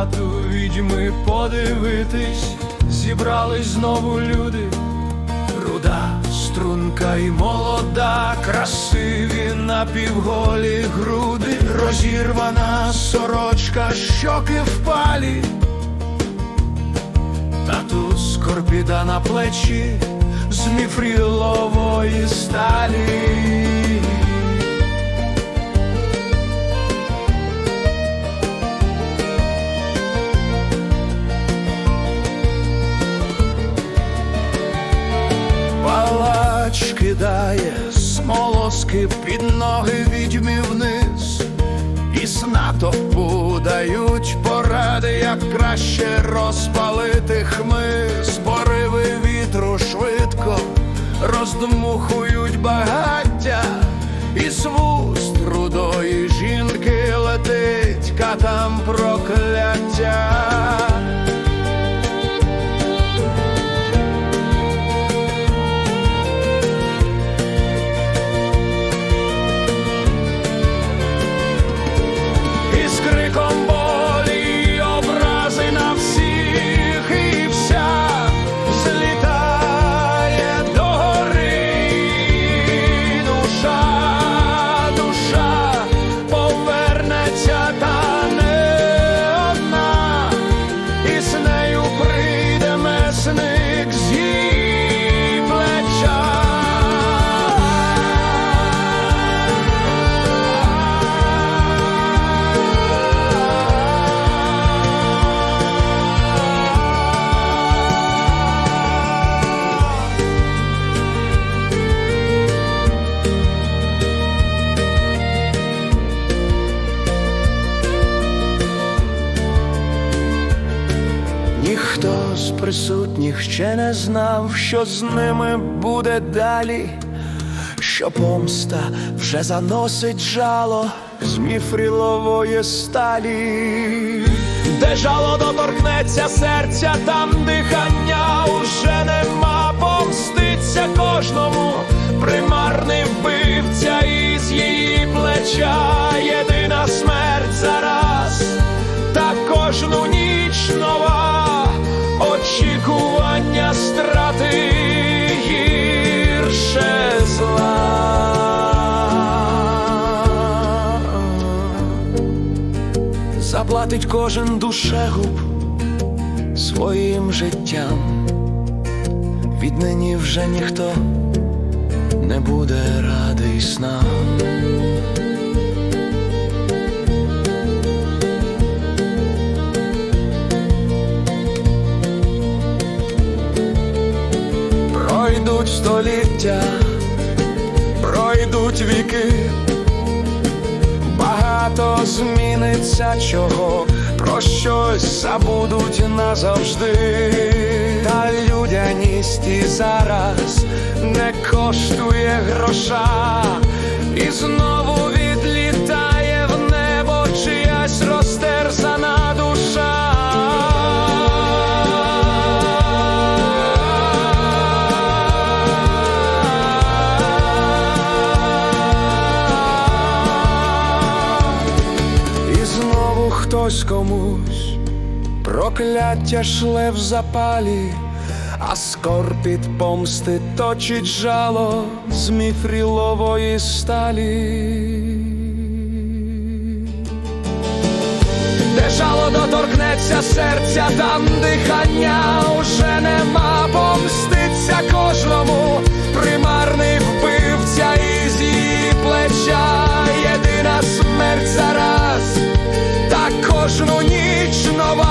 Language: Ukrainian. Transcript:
хату відьми подивитись, зібрались знову люди, руда, струнка і молода, красиві напівголі груди, розірвана сорочка, щоки впалі, тату скорпіда на плечі з міфрілової сталі. Кидає смолоски під ноги відьмі вниз, і з натовпу дають поради, як краще розпалити хмиз. Пориви вітру швидко роздмухують багаття, і з вуст рудої жінки летить катам прокляття. Присутніх ще не знав, що з ними буде далі, що помста вже заносить жало з міфрілової сталі, де жало доторкнеться серця, там дихання уже нема, помститься кожному примарний вбивця із страти гірше зла. Заплатить кожен душегуб своїм життям. Віднині вже ніхто не буде радий снам. Пройдуть століття, пройдуть віки, багато зміниться чого, про щось забудуть назавжди. Та людяність і зараз не коштує гроша, хтось комусь прокляття шле в запалі, а скорпіт помсти точить жало з міфрілової сталі. Де жало доторкнеться серця, там дихання уже нема, кожну ніч нова.